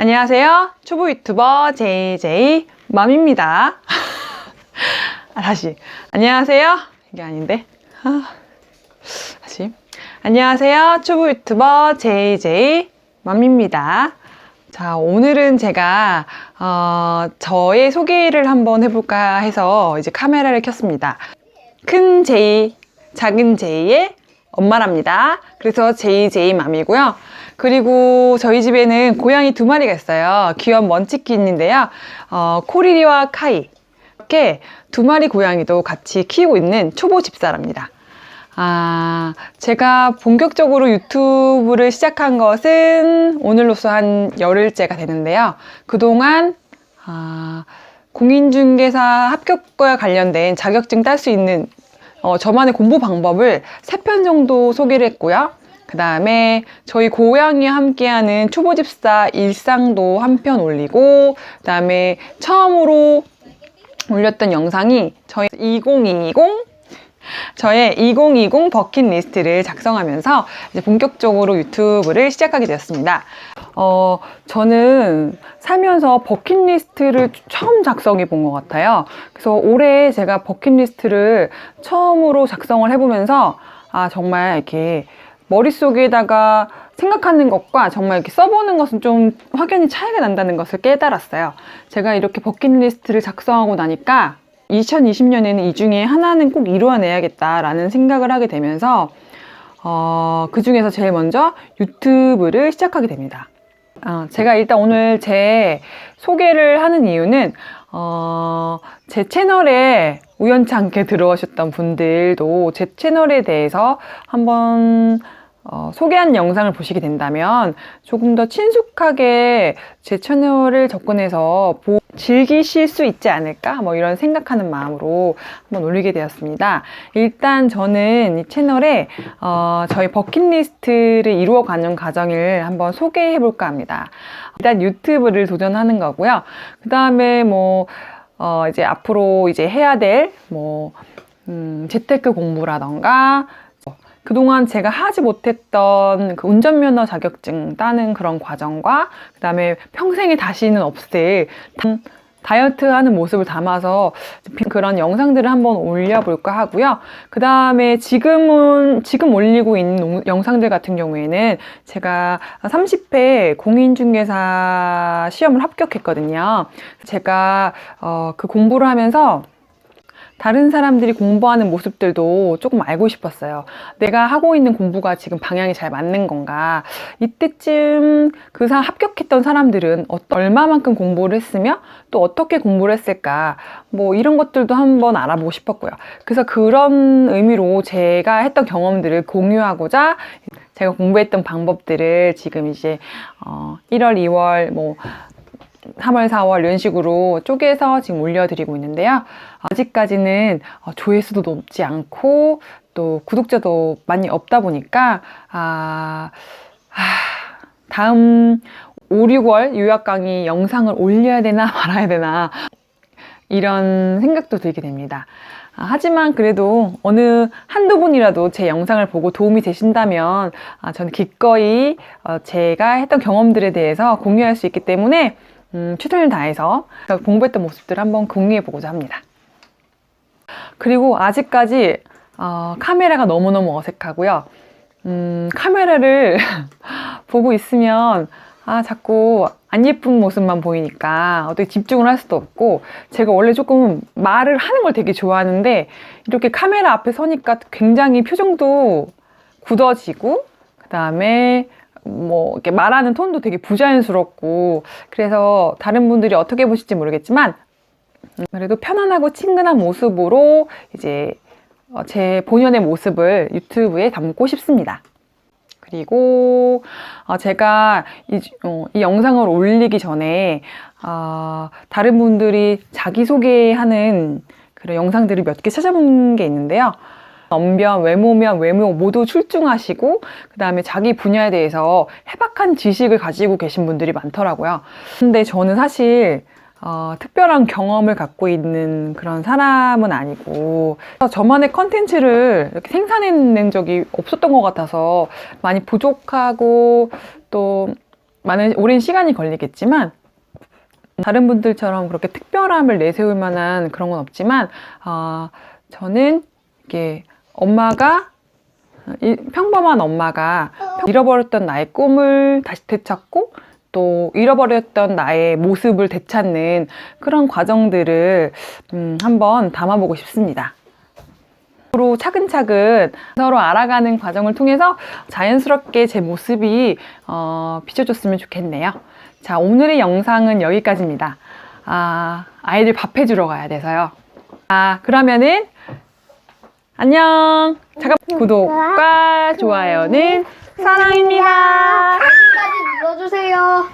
안녕하세요. 초보 유튜버 JJ 맘입니다. 아, 다시. 안녕하세요. 이게 아닌데. 아, 다시. 안녕하세요. 초보 유튜버 JJ 맘입니다. 자, 오늘은 제가, 어, 저의 소개를 한번 해볼까 해서 이제 카메라를 켰습니다. 큰 J, 작은 J의 엄마랍니다. 그래서 JJ 맘이고요. 그리고 저희 집에는 고양이 두 마리가 있어요. 귀여운 먼치킨인데요. 어, 코리리와 카이. 이렇게 두 마리 고양이도 같이 키우고 있는 초보 집사랍니다. 아, 제가 본격적으로 유튜브를 시작한 것은 오늘로써 한 열흘째가 되는데요. 그동안, 아, 공인중개사 합격과 관련된 자격증 딸 수 있는 어, 저만의 공부 방법을 세 편 정도 소개를 했고요. 그 다음에 저희 고양이와 함께하는 초보집사 일상도 한 편 올리고, 그 다음에 처음으로 올렸던 영상이 저희 2020 저의 2020 버킷리스트를 작성하면서 이제 본격적으로 유튜브를 시작하게 되었습니다. 어, 저는 살면서 버킷리스트를 처음 작성해 본 것 같아요. 그래서 올해 제가 버킷리스트를 처음으로 작성을 해보면서 아, 정말 이렇게 머릿속에다가 생각하는 것과 정말 이렇게 써보는 것은 좀 확연히 차이가 난다는 것을 깨달았어요. 제가 이렇게 버킷리스트를 작성하고 나니까 2020년에는 이 중에 하나는 꼭 이루어내야겠다라는 생각을 하게 되면서 어, 그 중에서 제일 먼저 유튜브를 시작하게 됩니다. 어, 제가 일단 오늘 제 소개를 하는 이유는 어, 제 채널에 우연치 않게 들어오셨던 분들도 제 채널에 대해서 한번 어, 소개한 영상을 보시게 된다면 조금 더 친숙하게 제 채널을 접근해서 보, 즐기실 수 있지 않을까? 뭐 이런 생각하는 마음으로 한번 올리게 되었습니다. 일단 저는 이 채널에 어, 저희 버킷리스트를 이루어가는 과정을 한번 소개해 볼까 합니다. 일단 유튜브를 도전하는 거고요. 그 다음에 뭐 어, 이제 앞으로 이제 해야 될뭐 음, 재테크 공부라던가 그동안 제가 하지 못했던 그 운전면허 자격증 따는 그런 과정과 그 다음에 평생에 다시는 없을 단- 다이어트 하는 모습을 담아서 그런 영상들을 한번 올려볼까 하고요. 그 다음에 지금은, 지금 올리고 있는 농- 영상들 같은 경우에는 제가 30회 공인중개사 시험을 합격했거든요. 제가 어, 그 공부를 하면서 다른 사람들이 공부하는 모습들도 조금 알고 싶었어요. 내가 하고 있는 공부가 지금 방향이 잘 맞는 건가? 이때쯤 그 사, 합격했던 사람들은 어, 얼마만큼 공부를 했으며 또 어떻게 공부를 했을까? 뭐 이런 것들도 한번 알아보고 싶었고요. 그래서 그런 의미로 제가 했던 경험들을 공유하고자 제가 공부했던 방법들을 지금 이제 어, 1월, 2월, 뭐 3월, 4월 이런 식으로 쪼개서 지금 올려드리고 있는데요. 아직까지는 어, 조회수도 높지 않고 또 구독자도 많이 없다 보니까 아, 아, 다음 5, 6월 요약 강의 영상을 올려야 되나 말아야 되나 이런 생각도 들게 됩니다. 아, 하지만 그래도 어느 한두 분이라도 제 영상을 보고 도움이 되신다면 아, 저는 기꺼이 어, 제가 했던 경험들에 대해서 공유할 수 있기 때문에 음, 최선을 다해서 공부했던 모습들을 한번 공유해 보고자 합니다. 그리고 아직까지 어, 카메라가 너무너무 어색하고요. 음, 카메라를 보고 있으면 아, 자꾸 안 예쁜 모습만 보이니까 어떻게 집중을 할 수도 없고 제가 원래 조금 말을 하는 걸 되게 좋아하는데 이렇게 카메라 앞에 서니까 굉장히 표정도 굳어지고 그 다음에 뭐 이렇게 말하는 톤도 되게 부자연스럽고 그래서 다른 분들이 어떻게 보실지 모르겠지만 음, 그래도 편안하고 친근한 모습으로 이제 어, 제 본연의 모습을 유튜브에 담고 싶습니다. 그리고 어, 제가 이, 어, 이 영상을 올리기 전에 어, 다른 분들이 자기소개하는 그런 영상들을 몇 개 찾아본 게 있는데요. 언변, 외모면 외모 모두 출중하시고 그 다음에 자기 분야에 대해서 해박한 지식을 가지고 계신 분들이 많더라고요. 근데 저는 사실 어, 특별한 경험을 갖고 있는 그런 사람은 아니고 저만의 컨텐츠를 이렇게 생산해낸 적이 없었던 것 같아서 많이 부족하고 또 많은 오랜 시간이 걸리겠지만 다른 분들처럼 그렇게 특별함을 내세울 만한 그런 건 없지만 어, 저는 이게 엄마가 이- 평범한 엄마가 잃어버렸던 나의 꿈을 다시 되찾고 또 잃어버렸던 나의 모습을 되찾는 그런 과정들을 음, 한번 담아보고 싶습니다. 서로 차근차근 서로 알아가는 과정을 통해서 자연스럽게 제 모습이 어, 비춰줬으면 좋겠네요. 자, 오늘의 영상은 여기까지입니다. 아, 아이들 밥 해주러 가야 돼서요. 아, 그러면은 안녕. 잠깐 구독과 좋아요는 사랑입니다. 여기까지 눌러주세요.